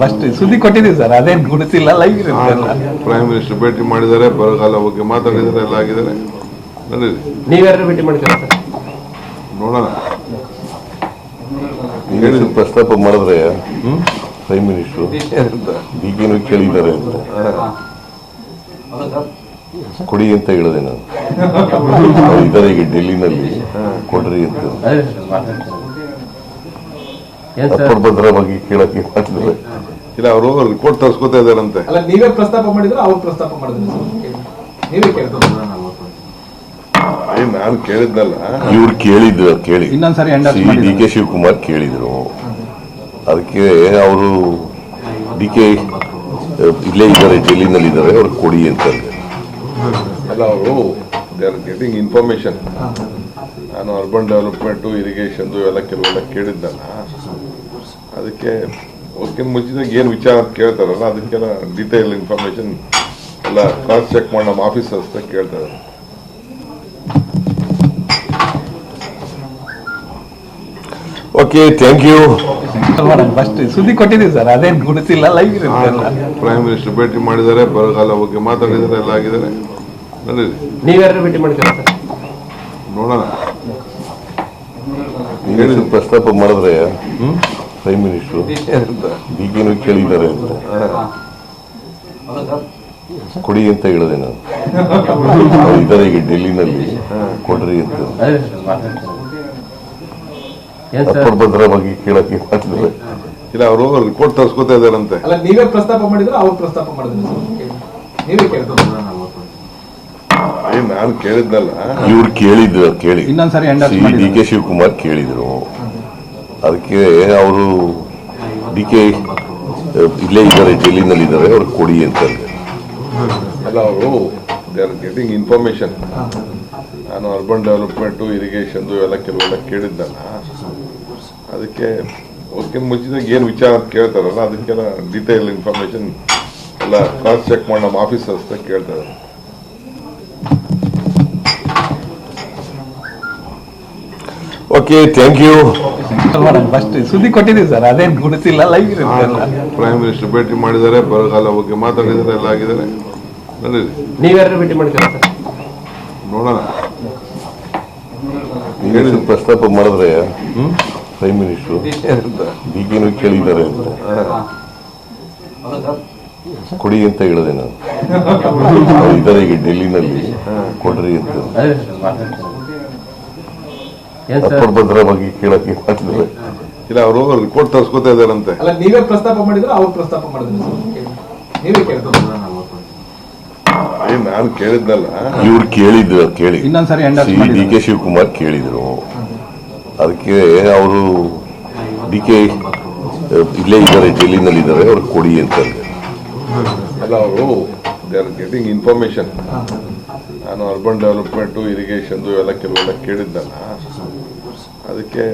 First ಸುದ್ದಿ ಕೊಟ್ಟಿದ್ದೀವಿ sir ಅದೇನು ಗುರುತಿಲ್ಲ ಲೈವ್ ಪ್ರೈಮ್ ಮಿನಿಸ್ಟರ್ ಭೇಟಿ ಮಾಡಿದ್ದಾರೆ ಬರಗಾಲ ಬಗ್ಗೆ ಮಾತಾಡಿದ್ದಾರೆ ಎಲ್ಲ ಆಗಿದ್ದಾರೆ. ನಡೀರಿ ನೀವ್ಯಾರು ಭೇಟಿ ಮಾಡಿದ್ದೀರಾ ನೋಡೋಣ. ಹೇಳಿದ ಪ್ರಸ್ತಾಪ ಮಾಡಿದ್ರೆ ಪ್ರೈಮ್ ಮಿನಿಸ್ಟರ್ ಈಗೇನು ಕೇಳಿದ್ದಾರೆ ಅಂತ. ಕೊಡಿ ಅಂತ ಹೇಳಿದೆ ನಾನು. ಇದ್ದಾರೆ ಈಗ ಡೆಲ್ಲಿನಲ್ಲಿ ಕೊಡ್ರಿ ಅಂತ. ಬಗ್ಗೆ ಕೇಳಕ್ಕೆ ಮಾಡಿದ್ರೆ ಇಲ್ಲ ಅವರು ರಿಪೋರ್ಟ್ ತರ್ಸ್ಕೊತಾ ಇದಾರಂತೆ ಅಲ್ಲ ನೀವೇ ಪ್ರಸ್ತಾಪ ಮಾಡಿದ್ರೆ ಅವ್ರು ಪ್ರಸ್ತಾಪ ಮಾಡಿದ್ರು? ನೀವೇ ಕೇಳ್ತಾರೆ? ನಾನು ಕೇಳಿದ್ನಲ್ಲ. ಇವ್ರು ಕೇಳಿದ್ರು ಕೇಳಿ. ಇನ್ನೊಂದ್ಸರಿ ಡಿ ಕೆ ಶಿವಕುಮಾರ್ ಕೇಳಿದ್ರು. ಅದಕ್ಕೆ ಅವರು ಡಿ ಕೆ ಇಲ್ಲೇ ಇದ್ದಾರೆ ಜೈಲಿನಲ್ಲಿ ಇದ್ದಾರೆ ಅವ್ರಿಗೆ ಕೊಡಿ ಅಂತ ಅಂದೆ. ಅಲ್ಲ ಅವರು ದೇ ಆರ್ ಗೆಟಿಂಗ್ ಇನ್ಫಾರ್ಮೇಶನ್ ನಾನು ಅರ್ಬನ್ ಡೆವಲಪ್ಮೆಂಟು ಇರಿಗೇಷನ್ದು ಎಲ್ಲ ಕೆಲವೆಲ್ಲ ಕೇಳಿದ್ದಲ್ಲ. ಅದಕ್ಕೆ ಅದಕ್ಕಿಂತ ಮುಂಚಿದಾಗ ಏನು ವಿಚಾರ ಅಂತ ಕೇಳ್ತಾರಲ್ಲ ಅದಕ್ಕೆಲ್ಲ ಡೀಟೇಲ್ ಇನ್ಫಾರ್ಮೇಷನ್ ಎಲ್ಲ ಕ್ರಾಸ್ ಚೆಕ್ ಮಾಡಿ ನಮ್ಮ ಆಫೀಸರ್ಸ್ ಕೇಳ್ತಾರೆ. ಓಕೆ ಥ್ಯಾಂಕ್ ಯು ಫಸ್ಟ್ ಸುದ್ದಿ ಕೊಟ್ಟಿದ್ದೀವಿ ಸರ್ ಅದೇನು ಗುರುತಿಲ್ಲ ಲೈವ್ ಪ್ರೈಮ್ ಮಿನಿಸ್ಟರ್ ಭೇಟಿ ಮಾಡಿದ್ದಾರೆ ಬರಗಾಲ ಬಗ್ಗೆ ಮಾತಾಡಿದ್ದಾರೆ ಎಲ್ಲ ಆಗಿದ್ದಾರೆ. ನೀವ್ಯಾರು ಭೇಟಿ ಮಾಡಿದ್ದೀರಾ ನೋಡೋಣ. ಹೇಳಿದ ಪ್ರಸ್ತಾಪ ಮಾಡಿದ್ರೆ ಪ್ರೈಮ್ ಮಿನಿಸ್ಟರ್ ಈಗೇನು ಕೇಳಿದ್ದಾರೆ ಅಂತ. ಕೊಡಿ ಅಂತ ಹೇಳಿದೆ ನಾನು. ಇದ್ದಾರೆ ಈಗ ಡೆಲ್ಲಿನಲ್ಲಿ. ಕೊಡ್ರಿ ಅಂತ. ಏನ್ ಸರ್ ಅಪ್ಪರ ಬಗ್ಗೆ ಕೇಳಕ್ಕೆ ಮಾಡಿದ್ರೆ ಇಲ್ಲ ಅವರು ರಿಪೋರ್ಟ್ ತರಿಸ್ಕೊತಾ ಇದಾರಂತೆ ಅಲ್ಲ ನೀವೇ ಪ್ರಸ್ತಾಪ ಮಾಡಿದ್ರೆ ಅವ್ರು ಪ್ರಸ್ತಾಪ ಮಾಡಿದ್ರೆ ನೀವೇ ಕೇಳ್ತಾರೆ ನಾನು ಕೇಳಿದ್ನಲ್ಲ. ಇವ್ರು ಕೇಳಿದ್ರು ಕೇಳಿ. ಇನ್ನೊಂದ್ಸರಿ ಸಿ ಡಿ ಕೆ ಶಿವಕುಮಾರ್ ಕೇಳಿದ್ರು. ಅದಕ್ಕೆ ಅವರು ಡಿ ಕೆ ಇಲ್ಲೇ ಇದ್ದಾರೆ ಜೈಲಿನಲ್ಲಿ ಇದ್ದಾರೆ ಅವ್ರು ಕೊಡಿ ಅಂತ ಅಂದೆ. ಅಲ್ಲ ಅವರು ದೇ ಆರ್ ಗೆಟಿಂಗ್ ಇನ್ಫಾರ್ಮೇಶನ್ ನಾನು ಅರ್ಬನ್ ಡೆವಲಪ್ಮೆಂಟು ಇರಿಗೇಷನ್ದು ಎಲ್ಲ ಕೆಲವೆಲ್ಲ ಕೇಳಿದ್ದಲ್ಲ. ಅದಕ್ಕೆ ಅದಕ್ಕಿಂತ ಮುಂಚಿದಾಗ ಏನು ವಿಚಾರ ಅಂತ ಕೇಳ್ತಾರಲ್ಲ ಅದಕ್ಕೆಲ್ಲ ಡೀಟೇಲ್ ಇನ್ಫಾರ್ಮೇಶನ್ ಎಲ್ಲ ಕ್ರಾಸ್ ಚೆಕ್ ಮಾಡಿ ನಮ್ಮ ಆಫೀಸರ್ಸ್ ಕೇಳ್ತಾರೆ. ಓಕೆ ಥ್ಯಾಂಕ್ ಯು ಫಸ್ಟ್ ಸುದ್ದಿ ಕೊಟ್ಟಿದ್ದೀವಿ ಸರ್. ಅದೇನು ಗುರುತಿಲ್ಲ ಲೈವ್ ಇರುತ್ತೆ ಪ್ರೈಮ್ ಮಿನಿಸ್ಟರ್ ಭೇಟಿ ಮಾಡಿದ್ದಾರೆ ಬರಗಾಲ ಬಗ್ಗೆ ಮಾತಾಡಿದ್ದಾರೆ ಎಲ್ಲ ಆಗಿದ್ದಾರೆ. ನಡೀರಿ ನೀವ್ಯಾರು ಭೇಟಿ ಮಾಡಿದ್ದೀರಾ ಸರ್? ನೋಡೋಣ. ಹೇಳಿದ ಪ್ರಸ್ತಾಪ ಮಾಡಿದ್ರೆ ಪ್ರೈಮ್ ಮಿನಿಸ್ಟರ್ ಡಿ ಕೆನು ಕೇಳಿದ್ದಾರೆ ಅಂತ. ಕೊಡಿ ಅಂತ ಹೇಳಿದೆ ನಾನು. ಅವ್ರು ಇದ್ದಾರೆ ಈಗ ಡೆಲ್ಲಿನಲ್ಲಿ ಕೊಡ್ರಿ ಅಂತ. ಬಗ್ಗೆ ಕೇಳಕ್ಕೆ ಮಾಡಿದ್ರೆ. ಇಲ್ಲ ಅವರು ರಿಪೋರ್ಟ್ ತರ್ಸ್ಕೊತಾ ಇದಾರಂತೆ ಅಲ್ಲ ನೀವೇ ಪ್ರಸ್ತಾಪ ಮಾಡಿದ್ರೆ ಅವ್ರು ಪ್ರಸ್ತಾಪ ಮಾಡಿದ್ರು? ನೀವೇ ಕೇಳ್ತಾರೆ? ಏನ್ ನಾನು ಕೇಳಿದ್ನಲ್ಲ. ಇವ್ರು ಕೇಳಿದ್ರು ಕೇಳಿ. ಇನ್ನೊಂದ್ಸರಿ ಡಿ ಕೆ ಶಿವಕುಮಾರ್ ಕೇಳಿದ್ರು. ಅದಕ್ಕೆ ಅವರು ಡಿ ಕೆ ಇಲ್ಲೇ ಇದ್ದಾರೆ ಡೆಲ್ಲಿನಲ್ಲಿ ಇದ್ದಾರೆ ಅವ್ರು ಕೊಡಿ ಅಂತ ಅಂದೆ. ಅಲ್ಲ ಅವರು ದೇ ಆರ್ ಗೆಟಿಂಗ್ ಇನ್ಫಾರ್ಮೇಶನ್ ನಾನು ಅರ್ಬನ್ ಡೆವಲಪ್ಮೆಂಟು ಇರಿಗೇಷನ್ದು ಎಲ್ಲ ಕೆಲವೆಲ್ಲ ಕೇಳಿದ್ದಲ್ಲ. ಅದಕ್ಕೆ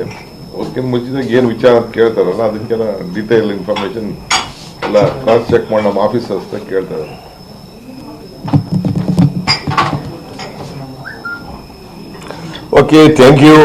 ಅದಕ್ಕಿಂತ ಮುಂಚಿದಾಗ ಏನು ವಿಚಾರ ಅಂತ ಕೇಳ್ತಾರಲ್ಲ, ಅದಕ್ಕೆಲ್ಲ ಡೀಟೇಲ್ ಇನ್ಫಾರ್ಮೇಶನ್ ಎಲ್ಲ ಕ್ರಾಸ್ ಚೆಕ್ ಮಾಡಿ ನಮ್ಮ ಆಫೀಸರ್ಸ್ ಕೇಳ್ತಾರೆ. Okay thank you